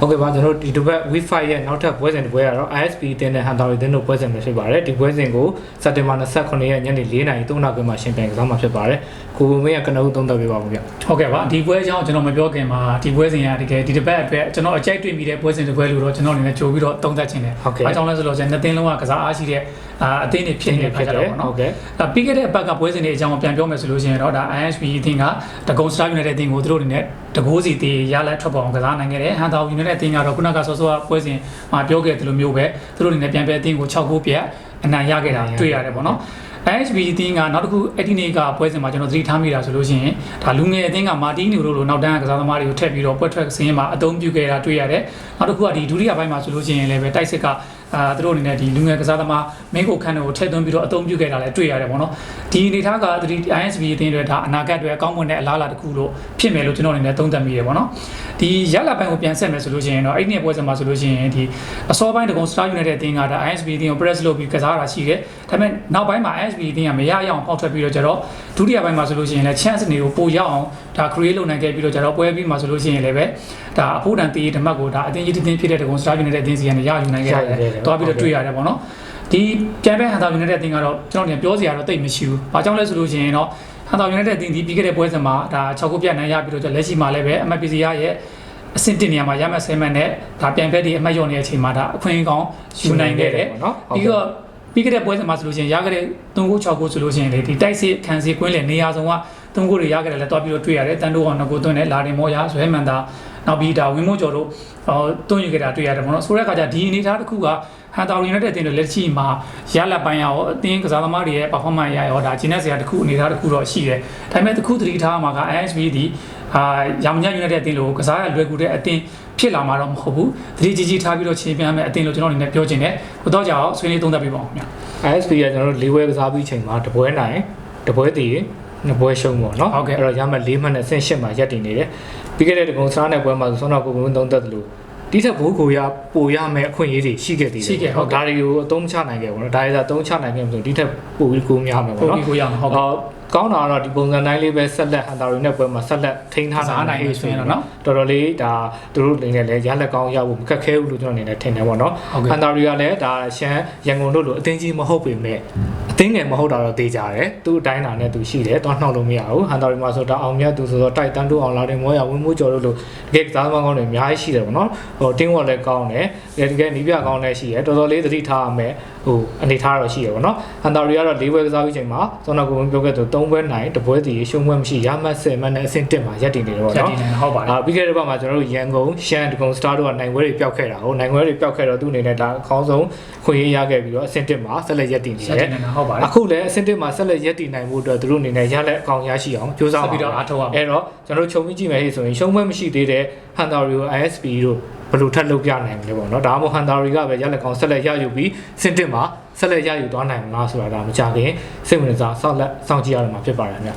ဟုတ်ကဲ့ပါကျွန်တော်တို့ဒီတစ်ပတ် Wi-Fi ရဲ့နောက်ထပ်ပွဲစဉ်တစ်ပွဲကတော့ ISP တင်တဲ့ Hunter တင်တို့ပွဲစဉ်ပဲဖြစ်ပါတယ်ဒီပွဲစဉ်ကိုစက်တင်ဘာ29ရက်ညနေ4:00နာရီ3နာရီမှာရှင်ပြိုင်ကစားမှာဖြစ်ပါတယ်ကိုဘုံမင်းကကနဦးသုံးသပ်ပေးပါဦးဗျဟုတ်ကဲ့ပါဒီပွဲအကြောင်းကျွန်တော်မပြောခင်မှာဒီပွဲစဉ်ရတကယ်ဒီတစ်ပတ်အတွက်ကျွန်တော်အကြိုက်တွေ့မိတဲ့ပွဲစဉ်တစ်ပွဲလို့တော့ကျွန်တော်အနေနဲ့ကြိုပြီးတော့တုံးသက်ခြင်းတယ်ဟုတ်ကဲ့အားကြောင့်လဲဆိုတော့ကျွန်တော်နှစ်သင်းလုံးကကစားအားရှိတဲ့အာအသင်းတွေဖြစ်နေတဲ့ခါကြတော့ပေါ့နော်ဟုတ်ကဲ့အဲပြီးခဲ့တဲ့အပတ်ကပွဲစဉ်တွေအကြောင်းပြန်ပြောမယ်ဆိုလို့ရှိရင်တော့ဒါ ISP အသင်းကတကုံ Star United အသင်းကိုသူတို့အနေနဲ့ တကိုးစီတေးရလက်ထွက်ပေါ်အောင်ကစားနိုင်ခဲ့တယ်ဟန်တာ United အသင်းကတော့ခုနကဆောစောကပွဲစဉ်မှာပြောခဲ့တယ်လို့မျိုးပဲသူတို့အနေနဲ့ပြန်ပဲအသင်းကို6ဂိုးပြတ်အနိုင်ရခဲ့တာတွေ့ရတယ်ပေါ့နော် IHB အသင်းကနောက်တစ်ခုအဲ့ဒီနေ့ကပွဲစဉ်မှာကျွန်တော်သတိထားမိတာဆိုလို့ရှိရင်ဒါလူငယ်အသင်းကမာတီနီတို့လိုနောက်တန်းကစားသမားတွေကိုထည့်ပြီးတော့ပွဲထွက်စင်းမှာအသုံးပြုခဲ့တာတွေ့ရတယ်။နောက်တစ်ခုကဒီဒုတိယပိုင်းမှာဆိုလို့ရှိရင်လည်းပဲတိုက်စစ်က အာသူတို့အနေနဲ့ဒီလူငယ်ကစားသမားမင်းကိုခန့်တွေကိုထည့်သွင်းပြီးတော့အသုံးပြုခဲ့တာလည်းတွေ့ရတယ်ပေါ့နော်။ဒီအနေထားကဒီ ISB အသင်းတွေဒါအနာဂတ်တွေအကောင်းမွန်တဲ့အလားအလာတစ်ခုလို့ဖြစ်မယ်လို့ကျွန်တော်အနေနဲ့သုံးသပ်မိတယ်ပေါ့နော်။ဒီရလပိုင်းကိုပြန်ဆက်မယ်ဆိုလို့ရှိရင်တော့အဲ့ဒီနေ့ပွဲစဉ်မှာဆိုလို့ရှိရင်ဒီအစောပိုင်းတကုံ Star United အသင်းကဒါ ISB အသင်းကို press လုပ်ပြီးကစားတာရှိတယ်။ဒါပေမဲ့နောက်ပိုင်းမှာ ISB အသင်းကမရရအောင်ပေါက်ထွက်ပြီးတော့ကျတော့ဒုတိယပိုင်းမှာဆိုလို့ရှိရင်လည်း chance တွေကိုပိုရအောင်ဒါ create လုပ်နိုင်ခဲ့ပြီးတော့ကျတော့ပွဲပြီးမှာဆိုလို့ရှိရင်လည်းပဲဒါအဖို့တန်တီးဓမ္မကိုဒါအသင်းကြီးတင်းဖြစ်တဲ့တကုံ Star United အသင်းစီကနေရယူနိုင်ခဲ့တယ်။တွားပြီးတော့တွေ့ရတယ်ပေါ့နော်။ဒီပြန်ပဲဟန်တာ United အသင်းကတော့ကျွန်တော်တို့ပြောစရာတော့တိတ်မရှိဘူး။ဘာကြောင့်လဲဆိုလို့ရှိရင်တော့ဟန်တာ United အသင်းဒီပြီးခဲ့တဲ့ပွဲစဉ်မှာဒါ6ခုပြတ်နိုင်ရပြီးတော့လက်ရှိမှာလည်းပဲ MPC ရရဲ့အဆင့်တင်နေရာမှာရမှတ်ဆဲမှတ်နဲ့ဒါပြန်ဖက်ဒီအမှတ်ရော့နေတဲ့အချိန်မှာဒါအခွင့်အကောင်းယူနိုင်ခဲ့တယ်နော်ပြီးတော့ပြီးခဲ့တဲ့ပွဲစဉ်မှာဆိုလို့ရှိရင်ရခဲ့တဲ့3ဂိုး6ဂိုးဆိုလို့ရှိရင်လေဒီတိုက်စစ်ခံစီကွင်းလေနေရာဆုံးက 3ဂိုးတွေရခဲ့တယ်လည်းတွားပြီးတော့တွေ့ရတယ်တန်တိုးအောင်2ဂိုးသွင်းတယ်လာတင်မောရဇွဲမှန်တာနောက်ပြီးဒါဝင်းမိုးကျော်တို့ဟောတွန်းယူခဲ့တာတွေ့ရတယ်ပေါ့နော်ဆိုတဲ့အခါကျဒီအနေအထားတစ်ခုကဟန်တာရီယူနိုက်တက်အသင်းတွေလက်ရှိမှာရလက်ပိုင်းရောအသင်းကစားသမားတွေရဲ့ performance ရရောဒါဂျင်းနဲ့ဆရာတစ်ခုအနေအထားတစ်ခုတော့ရှိတယ်ဒါပေမဲ့တစ်ခုသတိထားမှာက ISB ဒီအာရောင်ညယူနိုက်တက်အသင်းလို့ကစားရလွယ်ကူတဲ့အသင်းဖြစ်လာမှာတော့မဟုတ်ဘူးသတိကြီးကြီးထားပြီးတော့ချိန်ပြန်မယ်အသင်းလို့ကျွန်တော်အနေနဲ့ပြောချင်တယ်ဘုတော့ကြောင့်ဆွေးနွေးသုံးသပ်ပေးပါဦးခင်ဗျာ ISP ကကျွန်တော်တို့၄ပွဲကစားပြီးချိန်မှာတပွဲနိုင်တပွဲတည် နှစ်ပွဲရှုံးပေါ့နော်ဟုတ်ကဲ့အဲ့တော့ရမှတ်၄မှတ်နဲ့ဆင့်၈မှာရပ်တည်နေတယ်ပြီးခဲ့တဲ့တကုံစားတဲ့ပွဲမှာဆိုတော့ကိုဘုံသုံးသက်တယ်လို့ဒီထက်ဘိုးကိုရပိုရမယ်အခွင့်အရေးတွေရှိခဲ့သေးတယ်ရှိခဲ့ဟုတ်ကဲ့ဒါတွေကိုအသုံးချနိုင်ခဲ့ပေါ့နော်ဒါတွေသာအသုံးချနိုင်ခဲ့မှာဆိုဒီထက်ပိုပြီးကိုများမယ်ပေါ့ပုံနော်ပြီးကိုရမှာဟုတ် ကဲ့အော်ကောင်းတာကတော့ဒီပုံစံတိုင်းလေးပဲဆက်လက်ဟန်တာရီနဲ့ပွဲမှာဆက်လက်ထိန်းထားကစားနိုင်ပြီဆိုရင်တော့နော်တော်တော်လေးဒါသူတို့အနေနဲ့လည်းရလက်ကောင်းရဖို့မခက်ခဲဘူးလို့ကျွန်တော်အနေနဲ့ထင်တယ်ပေါ့နော်ဟုတ်ကဲ့ဟန်တာရီကလည်းဒါရှမ်းရန်ကုန်တို့လိုအသင်းကြီးမဟုတ်ပေမဲ့အသင်းငယ်မဟုတ်တာတော့သိကြတယ်သူ့အတိုင်းတာနဲ့သူရှိတယ်တော့နှောက်လို့မရဘူးဟန်တာရီမှာဆိုတော့အောင်မြတ်သူဆိုတော့တိုက်တန်းတို့အောင်လာတယ်မောရဝင်းမိုးကျော်တို့လိုတကယ်ကစားသမားကောင်းတွေအများကြီးရှိတယ်ပေါ့နော်ဟိုတင်းဝက်လည်းကောင်းတယ်တကယ်နီးပြကောင်းလည်းရှိတယ်တော်တော်လေးသတိထားရမယ်ဟိုအနေထားတော့ရှိတယ်ပေါ့နော်ဟန်တာရီကတော့၄ဘွဲကစားပြီးချိန်မှာစောနာကိုဝင်ပြောခဲ့သူ၃ဘွဲနိုင်တပွဲတည်ရှုံးပွဲမရှိရမှတ်10မှတ်နဲ့အဆင့်1မှာရပ်တည်နေတယ်ပေါ့ချက်နော်တည်နေဟုတ်ပါတယ်အာပြီးခဲ့တဲ့ဘက်မှာကျွန်တော်တို့ရန်ကုန်ရှမ်းဒဂုံစတာတို့ကနိုင်ပွဲတွေပျောက်ခဲ့တာဟိုနိုင်ပွဲတွေပျောက်ခဲ့တော့သူ့အနေနဲ့ဒါအကောင်းဆုံးခွင့်ရရခဲ့ပြီးတော့အဆင့်1မှာဆက်လက်ရပ်တည်နေချက်တတယ်ည်နေဟုတ်ပါတယ်အခုလည်းအဆင့်1မှာဆက်လက်ရပ်တည်နိုင်ဖို့အတွက်သူတို့အနေနဲ့ရလက်အကောင်ရရှိအောင်ကြိုးစားဆက်ပြီးတော့အားထုတ်ရမယ်အဲ့တော့ကျွန်တော်တို့ခြုံပြီးကြည့်မယ်ဟေ့ဆိုရင်ရှုံးပွဲမရှိသေးတဲ့ဟန်တာရီကို ISP တို့ဘယ်လိုထပ်လုပ်ပြနိုင်မလဲပေါ့နော်ဒါမှမဟုတ်ဟန်တာရီကပဲရလက်ကောင်ဆက်လက်ရယူပြီးအဆင့်1မှာ ဆက်လက်ရယူသွားနိုင်မလားဆိုတာဒါမကြခင်စိတ်ဝင်စားစောင့်လက်စောင့်ကြည့်ရမှာဖြစ်ပါတယ်ခင်ဗျ